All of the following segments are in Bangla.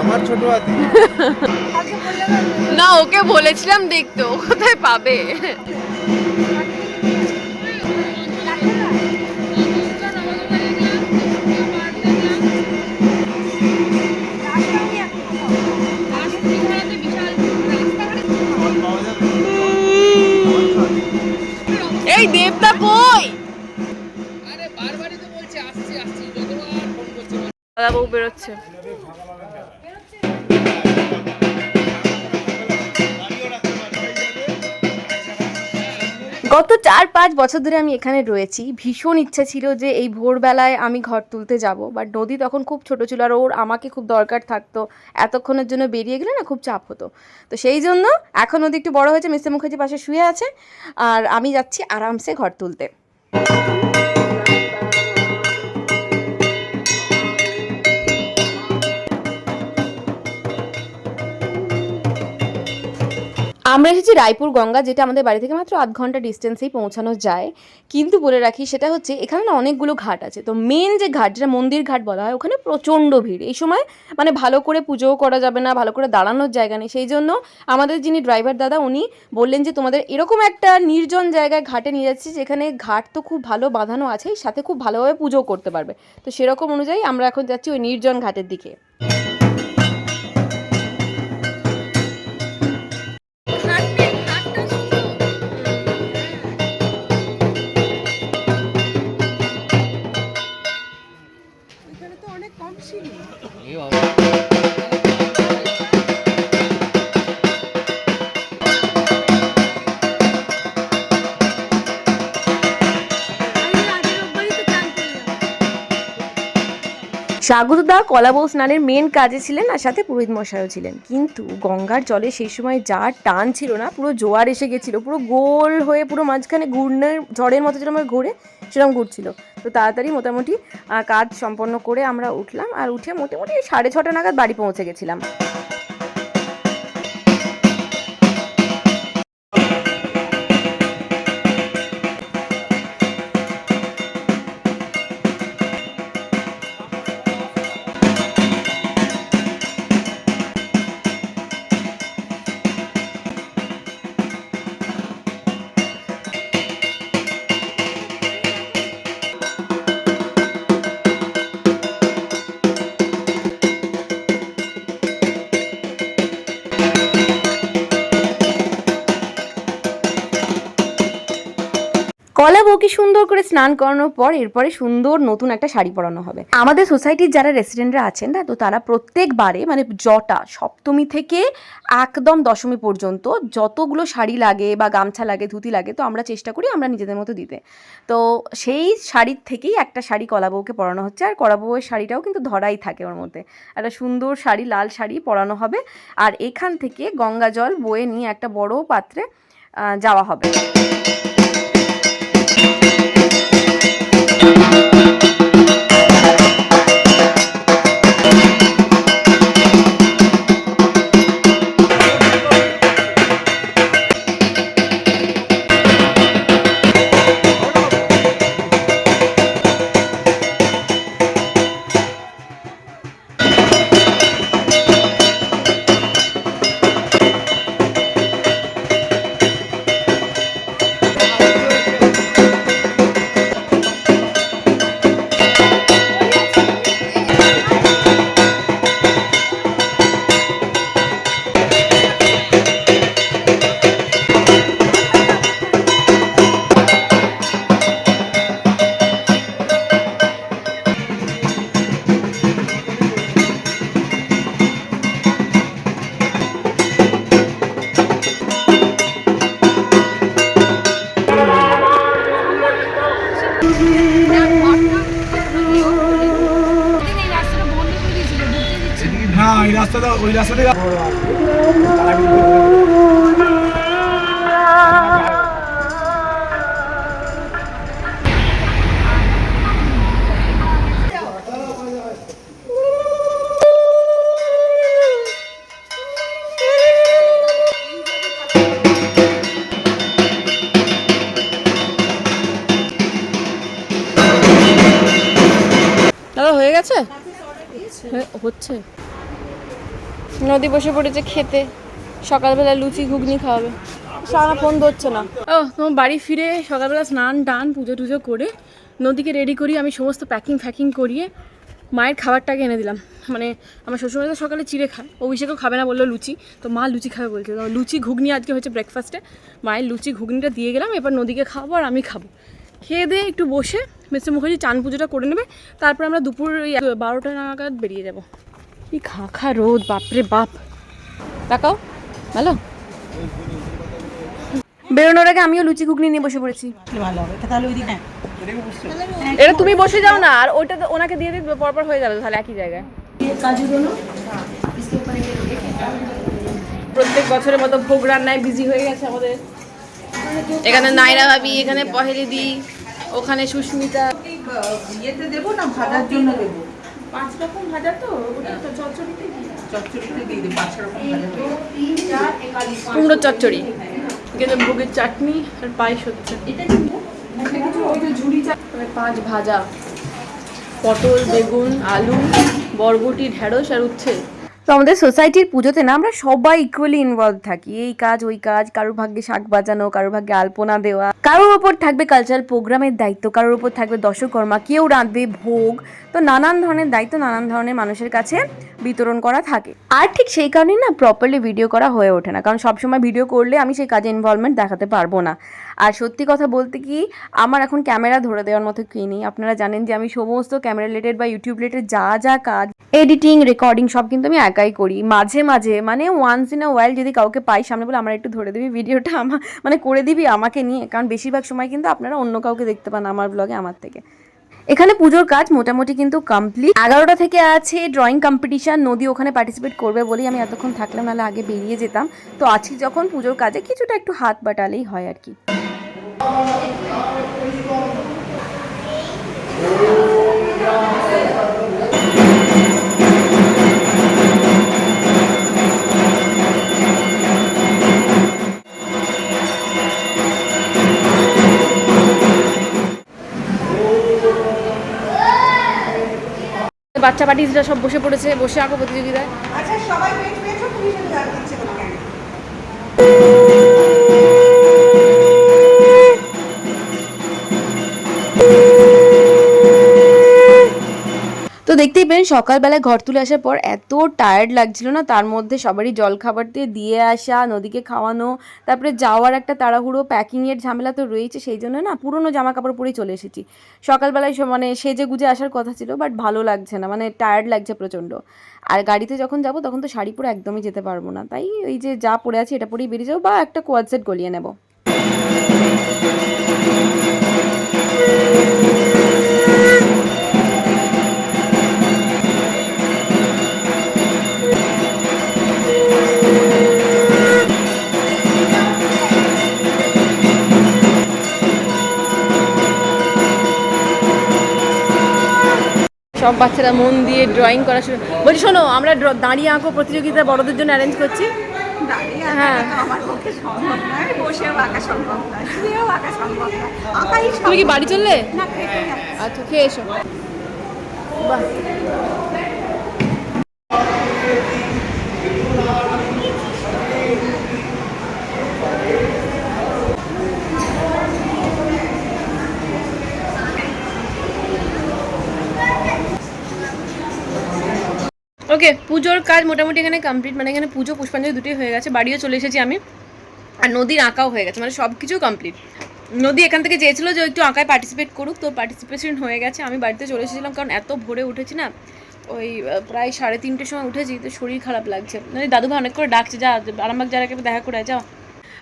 আমার ছোট হাতি। না ওকে বলেছিলাম দেখতে ও কোথায় পাবে? এই দেবদা কই? বেরোচ্ছে। গত চার পাঁচ বছর ধরে আমি এখানে রয়েছি। ভীষণ ইচ্ছা ছিল যে এই ভোরবেলায় আমি ঘর তুলতে যাব বাট নদী তখন খুব ছোট ছিল আর ওর আমাকে খুব দরকার থাকতো। এতক্ষণের জন্য বেরিয়ে গেলে না খুব চাপ হতো। তো সেই জন্য এখন নদী একটু বড় হয়েছে, মিস্টার মুখার্জি পাশে শুয়ে আছে, আর আমি যাচ্ছি আরামসে ঘর তুলতে। আমরা এসেছি রায়পুর গঙ্গা, যেটা আমাদের বাড়ি থেকে মাত্র আধ ঘণ্টা ডিস্টেন্সেই পৌঁছানো যায়। কিন্তু বলে রাখি, সেটা হচ্ছে এখানে না অনেকগুলো ঘাট আছে। তো মেন যে ঘাট, যেটা মন্দির ঘাট বলা হয়, ওখানে প্রচণ্ড ভিড়। এই সময় মানে ভালো করে পুজোও করা যাবে না, ভালো করে দাঁড়ানোর জায়গা নেই। সেই জন্য আমাদের যিনি ড্রাইভার দাদা, উনি বললেন যে, তোমাদের এরকম একটা নির্জন জায়গায় ঘাটে নিয়ে যাচ্ছি, যেখানে ঘাট তো খুব ভালো বাঁধানো আছে, সাথে খুব ভালোভাবে পুজোও করতে পারবে। তো সেরকম অনুযায়ী আমরা এখন যাচ্ছি ওই নির্জন ঘাটের দিকে। স্বাগতদা কলাবৌ স্নানের মেন কাজে ছিলেন আর সাথে পুরোহিত মশাইও ছিলেন। কিন্তু গঙ্গার জলে সেই সময় যা টান ছিল না, পুরো জোয়ার এসে গেছিল, পুরো গোল হয়ে পুরো মাঝখানে ঘূর্ণের ঝড়ের মতো যেরকম ঘুরে সেরকম ঘুরছিল। তো তাড়াতাড়ি মোটামুটি কাজ সম্পন্ন করে আমরা উঠলাম। আর উঠে মোটামুটি সাড়ে ছটা নাগাদ বাড়ি পৌঁছে গেছিলাম। সুন্দর করে স্নান করানোর পর এরপরে সুন্দর নতুন একটা শাড়ি পরানো হবে। আমাদের সোসাইটির যারা রেসিডেন্টরা আছেন না তো তারা প্রত্যেকবারে মানে জটা, সপ্তমী থেকে একদম দশমী পর্যন্ত যতগুলো শাড়ি লাগে বা গামছা লাগে, ধুতি লাগে, তো আমরা চেষ্টা করি আমরা নিজেদের মতো দিতে। তো সেই শাড়ির থেকেই একটা শাড়ি কলা বউকে পরানো হচ্ছে, আর কলা বউয়ের শাড়িটাও কিন্তু ধরাই থাকে ওর মধ্যে। একটা সুন্দর শাড়ি, লাল শাড়ি পরানো হবে, আর এখান থেকে গঙ্গা জল বয়ে নিয়ে একটা বড় পাত্রে যাওয়া হবে। এই না ওই রাস্তাটা ওই রাস্তাটাই দাদা হয়ে গেছে? হচ্ছে। নদী বসে পড়েছে খেতে। সকালবেলা লুচি, ঘুগনি খাওয়াবে। সারা ফোন ধরছে না। ও, তোমার বাড়ি ফিরে সকালবেলা স্নান, টান, পুজো টুজো করে নদীকে রেডি করি আমি সমস্ত প্যাকিং ফ্যাকিং করিয়ে মায়ের খাবারটাকে এনে দিলাম। মানে আমার শ্বশুরবাড়ি তো সকালে চিড়ে খায়। অভিষেকও খাবে না বলল লুচি। তো মা লুচি খাবে বলছে। তো লুচি, ঘুগনি আজকে হচ্ছে ব্রেকফাস্টে মায়ের লুচি, ঘুগনিটা দিয়ে গেলাম। এবার নদীকে খাব আর আমি খাব। খেয়ে দিয়ে একটু বসে মিস্টার মুখার্জি চান পুজোটা করে নেবে। তারপর আমরা দুপুর ওই বারোটা নাগাদ বেরিয়ে যাব। কি খা খা রোদ বাপরে বাপ। তাকাও ভালো? বেরোনোর আগে আমিও লুচি ঘুগনি নিয়ে বসে পড়েছি। ভালো হবে তাহলে ওই দিকে এটা তুমি বসে যাও না আর ওইটা তো ওনাকে দিয়ে দিই পরপর হয়ে যাবে তাহলে একই জায়গায়। প্রত্যেক বছরের মতো ভোগ রান্নায় বিজি হয়ে গেছে আমাদের। এখানে নাইরা ভাবি এখানে পহেলি দি ওখানে সুস্মিতা। ইয়েতে দেবো না ভাজার জন্য দেবো? পাঁচ রকম ভাজা তো ওটা তো চচ্চড়িতে চচ্চড়িতে দিয়ে দেবো পাঁচ রকম ভাজা কুমড়োর চচ্চড়ি এখানে ভোগের চাটনি আর পায়েস হচ্ছে। পাঁচ ভাজা। পটল বেগুন আলু বরবটি ঢেঁড়স আর উচ্ছে। তো আমাদের সোসাইটির পুজোতে না আমরা সবাই ইকুয়ালি ইনভলভ থাকি। এই কাজ, ওই কাজ, কারোর ভাগ্যে শাক বাজানো, কারোর ভাগ্যে আলপনা দেওয়া। কারোর ওপর থাকবে কালচারাল প্রোগ্রামের দায়িত্ব, কারোর ওপর থাকবে দর্শকর্মা কেউ রাঁধবে ভোগ। তো নানান ধরনের দায়িত্ব নানান ধরনের মানুষের কাছে বিতরণ করা থাকে। আর ঠিক সেই কারণেই না প্রপারলি ভিডিও করা হয়ে ওঠে না। কারণ সবসময় ভিডিও করলে আমি সেই কাজে ইনভলভমেন্ট দেখাতে পারব না। আর সত্যি কথা বলতে কি, আমার এখন ক্যামেরা ধরে দেওয়ার মতো কি নেই। আপনারা জানেন যে আমি সমস্ত ক্যামেরা রিলেটেড বা ইউটিউব রিলেটেড যা যা কাজ এডিটিং রেকর্ডিং সব কিন্তু আমি একাই করি। মাঝে মাঝে মানে ওয়ান্স ইন আ ওয়াইল যদি কাউকে পাই সামনে বলে, আমার একটু ধরে দিবি ভিডিওটা আমার মানে করে দিবি আমাকে নিয়ে। কারণ বেশিরভাগ সময় কিন্তু আপনারা অন্য কাউকে দেখতে পান আমার ব্লগে আমার থেকে। এখানে পুজোর কাজ মোটামুটি কিন্তু কমপ্লিট এগারোটা থেকে আছে ড্রয়িং কম্পিটিশন নদী ওখানে পার্টিসিপেট করবে বলেই আমি এতক্ষণ থাকলাম, নাহলে আগে বেরিয়ে যেতাম। তো আজকে যখন পুজোর কাজে কিছুটা একটু হাত বাটালেই হয় আর কি। বাচ্চা পার্টিসরা সব বসে পড়েছে, বসে আঁকো প্রতিযোগিতায়। আচ্ছা সবাই পেট পেয়েছ? তুমি শুধু আর দিচ্ছে কোনো তো দেখতেই পেলেন সকালবেলায় ঘর তুলে আসার পর এত টায়ার্ড লাগছিল না, তার মধ্যে সবারই জল খাবার দিয়ে দিয়ে আসা, নদীকে খাওয়ানো, তারপরে যাওয়ার একটা তাড়াহুড়ো প্যাকিংয়ের ঝামেলা তো রয়েছে, সেই জন্য না পুরনো জামা কাপড় পরেই চলে এসেছি। সকালবেলায় মানে সেজে গুজে আসার কথা ছিল বাট ভালো লাগছে না মানে টায়ার্ড লাগছে প্রচণ্ড। আর গাড়িতে যখন যাব, তখন তো শাড়ি পরে একদমই যেতে পারব না, তাই ওই যে যা পরে আছে এটা পরেই বেরিয়ে যাব বা একটা কোয়াড সেট গলিয়ে নেব। সব বাচ্চারা মন দিয়ে ড্রয়িং করা শুরু বলছি শোনো আমরা দাঁড়িয়ে আঁকো প্রতিযোগিতা বড়দের জন্য অ্যারেঞ্জ করছি হ্যাঁ। তুমি কি বাড়ি চললে। আচ্ছা খেয়ে এসো বাহ ওকে, পুজোর কাজ মোটামুটি এখানে কমপ্লিট মানে এখানে পুজো, পুষ্পাঞ্জলি দুটোই হয়ে গেছে, বাড়িও চলে এসেছি আমি। আর নদীর আঁকাও হয়ে গেছে মানে সব কিছু কমপ্লিট নদী এখান থেকে চেয়েছিল যে একটু আঁকায় পার্টিসিপেট করুক, তো পার্টিসিপেশন হয়ে গেছে। আমি বাড়িতে চলে এসেছিলাম, কারণ এত ভোরে উঠেছি না, ওই প্রায় সাড়ে তিনটের সময় উঠেছি, তো শরীর খারাপ লাগছে। মানে দাদুভাই অনেক করে ডাকছে, যা, আরামবাগ যারা দেখা করে যাও।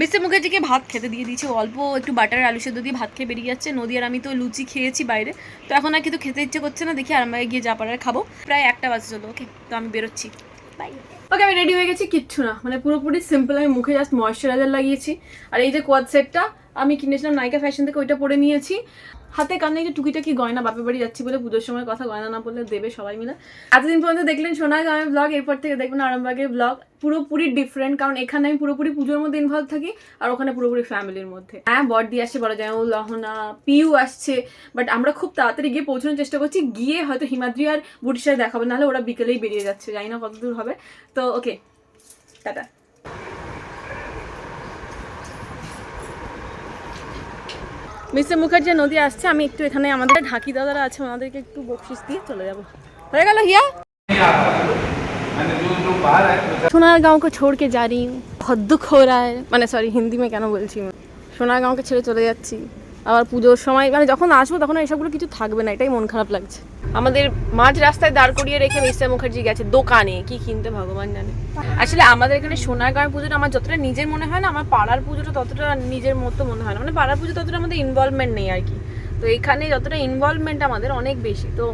মিস্টার মুখার্জিকে ভাত খেতে দিয়ে দিয়েছে। অল্প একটু বাটার, আলু সেদ্ধ দিয়ে ভাত খেয়ে বেরিয়ে যাচ্ছে। নদীয়ার আমি তো লুচি খেয়েছি বাইরে। তো এখন আর কিন্তু খেতে ইচ্ছে করছে না। দেখি আর আরামবাগে গিয়ে যা পারার খাব। প্রায় একটা বাজে চলো ওকে, তো আমি বেরোচ্ছি। বাই ওকে, আমি রেডি হয়ে গেছি কিচ্ছু না। মানে পুরোপুরি সিম্পল আমি মুখে জাস্ট ময়শ্চারাইজার লাগিয়েছি। আর এই যে কোয়াদ সেটটা আমি কিনেছিলাম নাইকা ফ্যাশন থেকে, ওইটা পরে নিয়েছি। হাতে কানে যে টুকিটাকি গয়না, বাপের বাড়ি যাচ্ছি বলে পুজোর সময় কথা, গয়না না বললে দেবে সবাই মিলে। এতদিন পর্যন্ত দেখলেন সোনাগাঁয়ের ব্লগ এরপর থেকে দেখবেন আরামবাগের ব্লগ পুরোপুরি ডিফারেন্ট কারণ এখানে আমি পুরোপুরি পুজোর মধ্যে ইনভলভ থাকি, আর ওখানে পুরোপুরি ফ্যামিলির মধ্যে। হ্যাঁ বড়দি আসছে বড় যায় লহনা, পিউ আসছে বাট আমরা খুব তাড়াতাড়ি গিয়ে পৌঁছানোর চেষ্টা করছি, গিয়ে হয়তো হিমাদ্রি আর বুটির সাথে দেখাবো নাহলে ওরা বিকেলেই বেরিয়ে যাচ্ছে, জানি না কত দূর হবে। তো ওকে টাটা। মিস্টার মুখার্জি নদী আসছে আমি একটু এখানে আমাদের ঢাকি দাদারা আছে ওনাদেরকে একটু বকশিস দিয়ে চলে যাব হয়ে গেল হিয়া সোনার गांव को छोड़ के जा रही हूँ बहुत दुख हो रहा है মানে সরি হিন্দি মে কেন বলছি আমি সোনার গাঁওকে ছেড়ে চলে যাচ্ছি আবার পুজোর সময় মানে যখন আসব তখন এইসবগুলো এসবগুলো কিছু থাকবে না এটাই মন খারাপ লাগছে। আমাদের মাঝ রাস্তায় দাঁড় করিয়ে রেখে মিস্টার মুখার্জি গেছে দোকানে কি কিনতে ভগবান জানে। আসলে আমাদের এখানে সোনার গাঁয়ের পুজোটা আমার যতটা নিজের মনে হয় না আমার পাড়ার পুজোটা ততটা নিজের মতো মনে হয় না। মানে পাড়ার পুজো ততটা আমাদের ইনভলভমেন্ট নেই আর কি। তো এখানে যতটা ইনভলভমেন্ট আমাদের অনেক বেশি। তো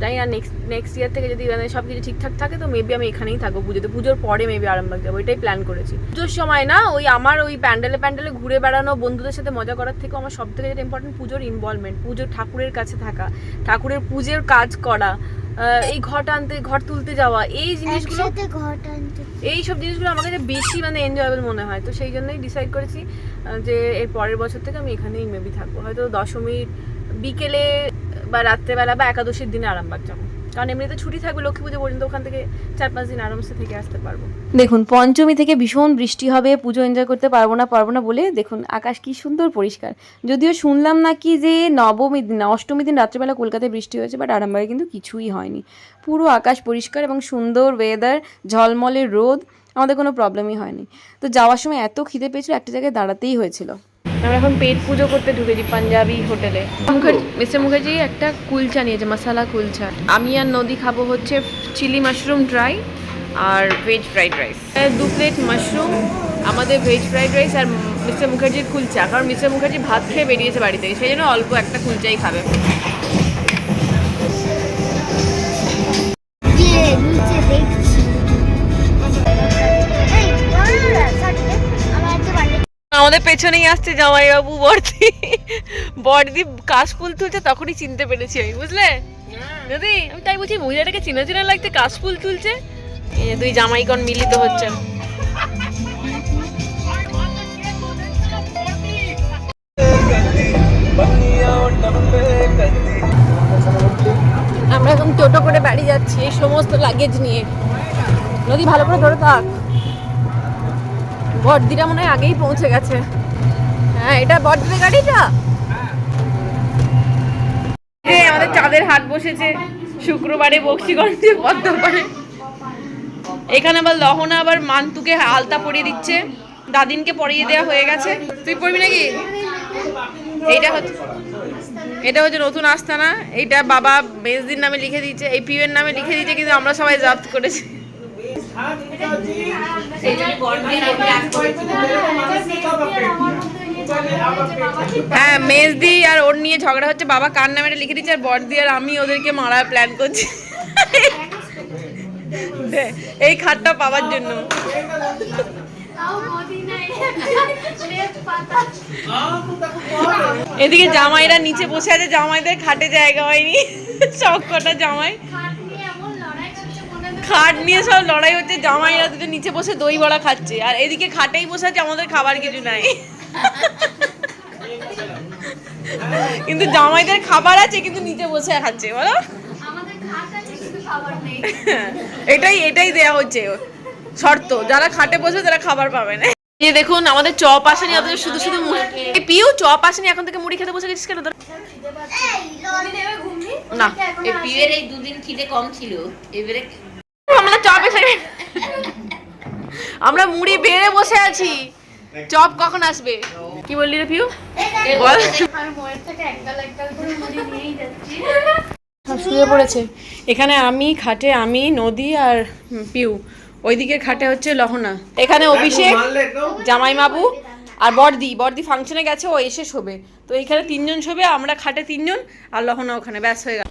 জানি না নেক্সট নেক্সট ইয়ার থেকে যদি মানে সব কিছু ঠিকঠাক থাকে তো মেবি আমি এখানেই থাকব পুজোতে। পুজোর পরে মেবি আরামবাগ যাব এটাই প্ল্যান করেছি। পুজোর সময় না ওই আমার ওই প্যান্ডেলে প্যান্ডেলে ঘুরে বেড়ানো বন্ধুদের সাথে মজা করার থেকে আমার সব থেকে যেটা ইম্পর্টেন্ট পুজোর ইনভলভমেন্ট পুজোর ঠাকুরের কাছে থাকা ঠাকুরের পুজোর কাজ করা এই ঘট আনতে ঘর তুলতে যাওয়া এই জিনিসগুলো এই সব জিনিসগুলো আমার কাছে বেশি মানে এনজয়েবল মনে হয়। তো সেই জন্যই ডিসাইড করেছি যে এর পরের বছর থেকে আমি এখানেই মেবি থাকব। হয়তো দশমীর বিকেলে বা রাত্রেবেলা বা একাদশীর দিনে আরামবাগ যাব। কারণ এমনিতে ছুটি থাকবে লক্ষ্মী পুজো পর্যন্ত ওখান থেকে চার পাঁচ দিন আরামসে থেকে আসতে পারব। দেখুন, পঞ্চমী থেকে ভীষণ বৃষ্টি হবে, পুজো এনজয় করতে পারব না পারব না বলে দেখুন, আকাশ কি সুন্দর পরিষ্কার। যদিও শুনলাম নাকি যে নবমী দিন অষ্টমী দিন রাত্রেবেলা কলকাতায় বৃষ্টি হয়েছে বাট আরামবাগে কিন্তু কিছুই হয়নি। পুরো আকাশ পরিষ্কার এবং সুন্দর ওয়েদার ঝলমলে রোদ, আমাদের কোনো প্রবলেমই হয়নি। তো যাওয়ার সময় এত খিদে পেয়েছিল, একটা জায়গায় দাঁড়াতেই হয়েছিল। আমরা এখন পেট পুজো করতে ঢুকেছি পাঞ্জাবি হোটেলে। মিস্টার মুখার্জি একটা কুলচা নিয়েছে মশালা কুলচা। আমি আর নদী খাব হচ্ছে চিলি মাশরুম ড্রাই আর ভেজ ফ্রাইড রাইস। দু প্লেট মাশরুম আমাদের ভেজ ফ্রাইড রাইস আর মিস্টার মুখার্জির কুলচা। কারণ মিস্টার মুখার্জি ভাত খেয়ে বেরিয়েছে বাড়ি থেকে সেই জন্য অল্প একটা কুলচাই খাবে। আমাদের পেছনেই আসছে জামাইবাবু বর্দি বর্দি কাশফুল তুলছে তখনই চিনতে পেরেছি আমি বুঝলে? যদি আমি তাই বলছি মহিলাটাকে চিনা চিনা লাগছে কাশফুল তুলছে। দুই জামাইকন মিলিত হচ্ছে। আমরা এখন টোটো করে বাড়ি যাচ্ছি এই সমস্ত লাগেজ নিয়ে। নদী ভালো করে ধরে থাক। বড়দিরা মনে হয় আগেই পৌঁছে গেছে। হ্যাঁ এটা বড়দিদের গাড়িটা? আমাদের চাঁদের হাট বসেছে। শুক্রবারে বক্সিগঞ্জে পদ্মপাড়ে এখানে আবার লহনা, আবার মান্তুকে আলতা পরিয়ে দিচ্ছে। দাদিনকে পরিয়ে দেওয়া হয়ে গেছে। তুই পড়বি নাকি? এইটা হচ্ছে এটা হচ্ছে নতুন আস্তানা। এইটা বাবা মেজদির নামে লিখে দিয়েছে, এই পিউয়ের নামে লিখে দিয়েছে, কিন্তু আমরা সবাই জব্দ করেছি। হ্যাঁ মেজদি আর ওর নিয়ে ঝগড়া হচ্ছে। বাবা কার নামে লিখে দিচ্ছে? আর বড়দি আর আমি ওদেরকে মারার প্ল্যান করছি। এই খাটটা পাওয়ার জন্য। এদিকে জামাইরা নিচে বসে আছে। জামাইদের খাটে জায়গা হয়নি। সব কটা জামাই। খাট নিয়ে সব লড়াই হচ্ছে জামাইরা দুটো নিচে বসে দই বড়া খাচ্ছে আর এদিকে খাটেই বসে আছে আমাদের খাবার কিছু নাই। কিন্তু জামাইদের খাবার আছে কিন্তু নিচে বসে খাচ্ছে বলো। এটাই এটাই দেয়া হচ্ছে শর্ত যারা খাটে বসে তারা খাবার পাবে না। এই দেখুন আমাদের চপ আসেনি অথচ শুধু শুধু মুড়ি পিউ চপ আসেনি এখন থেকে মুড়ি খেতে বসে গেছিস কেন তোরা? না এই পিউয়ের এই দুদিন খিদে কম ছিল এবারে আমরা চপ এসে আমরা মুড়ি বেড়ে বসে আছি। চপ কখন আসবে? কি বললি রে পিউ? বল। শুয়ে পড়েছে। এখানে আমি, খাটে আমি, নদী আর পিউ। ওইদিকে খাটে হচ্ছে লহনা। এখানে অভিষেক, জামাই মাবু আর বর্দি। বর্দি ফাংশনে গেছে, ও এসে শোবে। তো এখানে তিনজন শোবে, আমরা খাটে তিনজন আর লহনা ওখানে। ব্যাস, হয়ে গেল।